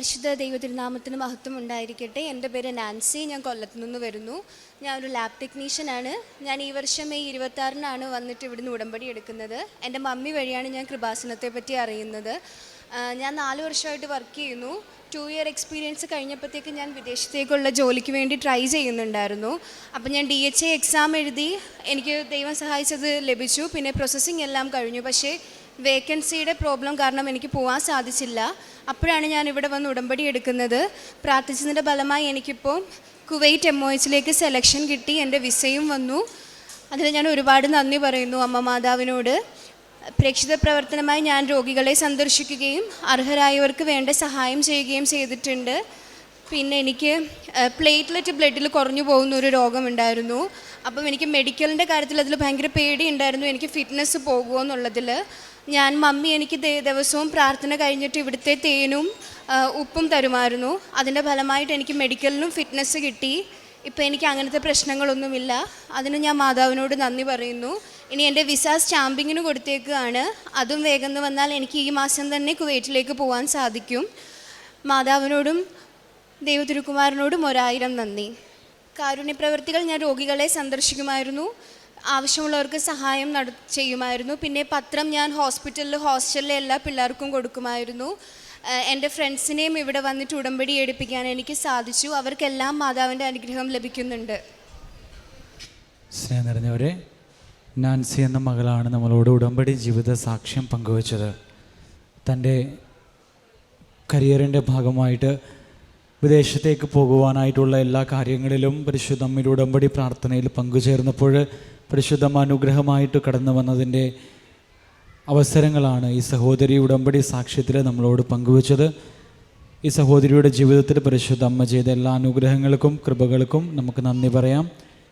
പരിശുദ്ധ ദൈവതിരുനാമത്തിന് മഹത്വം ഉണ്ടായിരിക്കട്ടെ. എന്റെ പേര് നാൻസി. ഞാൻ കൊല്ലത്തു നിന്ന് വരുന്നു. ഞാൻ ഒരു ലാബ് ടെക്നീഷ്യനാണ് ഞാൻ ഈ വർഷം മെയ് ഇരുപത്താറിനാണ് വന്നിട്ട് ഇവിടുന്ന് ഉടമ്പടി എടുക്കുന്നത്. എന്റെ മമ്മി വഴിയാണ് ഞാൻ കൃപാസനത്തെ പറ്റി അറിയുന്നത്. ഞാൻ നാല് വർഷമായിട്ട് വർക്ക് ചെയ്യുന്നു. ടു ഇയർ എക്സ്പീരിയൻസ് കഴിഞ്ഞപ്പോഴത്തേക്ക് ഞാൻ വിദേശത്തേക്കുള്ള ജോലിക്ക് വേണ്ടി ട്രൈ ചെയ്യുന്നുണ്ടായിരുന്നു. അപ്പോൾ ഞാൻ ഡി എച്ച് എ എക്സാം എഴുതി എനിക്ക് ദൈവം സഹായിച്ചത് ലഭിച്ചു. പിന്നെ പ്രോസസ്സിംഗ് എല്ലാം കഴിഞ്ഞു. പക്ഷേ വേക്കൻസിയുടെ പ്രോബ്ലം കാരണം എനിക്ക് പോകാൻ സാധിച്ചില്ല. അപ്പോഴാണ് ഞാൻ ഇവിടെ വന്ന് ഉടമ്പടി എടുക്കുന്നത്. പ്രാർത്ഥിച്ചതിന്റെ ഫലമായി എനിക്കിപ്പോൾ കുവൈറ്റ് എം ഒ എച്ചിലേക്ക് സെലക്ഷൻ കിട്ടി. എന്റെ വിസയും വന്നു. അതിന് ഞാൻ ഒരുപാട് നന്ദി പറയുന്നു അമ്മ മാതാവിനോട്. പ്രേക്ഷിത പ്രവർത്തനമായി ഞാൻ രോഗികളെ സന്ദർശിക്കുകയും അർഹരായവർക്ക് വേണ്ട സഹായം ചെയ്യുകയും ചെയ്തിട്ടുണ്ട്. പിന്നെ എനിക്ക് പ്ലേറ്റ്ലെറ്റ് ബ്ലഡിൽ കുറഞ്ഞു പോകുന്ന ഒരു രോഗമുണ്ടായിരുന്നു അപ്പം എനിക്ക് മെഡിക്കലിന്റെ കാര്യത്തിൽ അതിൽ ഭയങ്കര പേടിയുണ്ടായിരുന്നു എനിക്ക് ഫിറ്റ്നസ് പോകുമോ എന്നുള്ളതിൽ. ഞാൻ മമ്മി എനിക്ക് ദിവസവും പ്രാർത്ഥന കഴിഞ്ഞിട്ട് ഇവിടുത്തെ തേനും ഉപ്പും തരുമായിരുന്നു. അതിന്റെ ഫലമായിട്ട് എനിക്ക് മെഡിക്കലിനും ഫിറ്റ്നസ് കിട്ടി. ഇപ്പം എനിക്ക് അങ്ങനത്തെ പ്രശ്നങ്ങളൊന്നുമില്ല. അതിന് ഞാൻ മാതാവിനോട് നന്ദി പറയുന്നു. ഇനി എന്റെ വിസ സ്റ്റാമ്പിങ്ങിന് കൊടുത്തേക്കുകയാണ് അതും വേഗം വന്നാൽ എനിക്ക് ഈ മാസം തന്നെ കുവൈറ്റിലേക്ക് പോകാൻ സാധിക്കും. മാതാവിനോടും ദൈവതിരുക്കുമാരനോടും ഒരായിരം നന്ദി. കാരുണ്യപ്രവർത്തികൾ ഞാൻ രോഗികളെ സന്ദർശിക്കുമായിരുന്നു. ആവശ്യമുള്ളവർക്ക് സഹായം നട ചെയ്യുമായിരുന്നു. പിന്നെ പത്രം ഞാൻ ഹോസ്പിറ്റലിൽ ഹോസ്റ്റലിലെ എല്ലാ പിള്ളേർക്കും കൊടുക്കുമായിരുന്നു. എന്റെ ഫ്രണ്ട്സിനെയും ഇവിടെ വന്നിട്ട് ഉടമ്പടി എടുപ്പിക്കാൻ എനിക്ക് സാധിച്ചു. അവർക്കെല്ലാം മാതാവിന്റെ അനുഗ്രഹം ലഭിക്കുന്നുണ്ട്. സ്നേഹം നിറഞ്ഞവരെ നാൻസി എന്ന മകളാണ് നമ്മളോട് ഉടമ്പടി ജീവിത സാക്ഷ്യം പങ്കുവച്ചത്. തന്റെ കരിയറിന്റെ ഭാഗമായിട്ട് വിദേശത്തേക്ക് പോകുവാനായിട്ടുള്ള എല്ലാ കാര്യങ്ങളിലും പരിശുദ്ധമ്മയുടെ ഉടമ്പടി പ്രാർത്ഥനയിൽ പങ്കുചേർന്നപ്പോൾ പരിശുദ്ധം അനുഗ്രഹമായിട്ട് കടന്നു വന്നതിന്റെ അവസരങ്ങളാണ് ഈ സഹോദരി ഉടമ്പടി സാക്ഷ്യത്തിൽ നമ്മളോട് പങ്കുവച്ചത്. ഈ സഹോദരിയുടെ ജീവിതത്തിൽ പരിശുദ്ധ അമ്മ ചെയ്ത എല്ലാ അനുഗ്രഹങ്ങൾക്കും കൃപകൾക്കും നമുക്ക് നന്ദി പറയാം.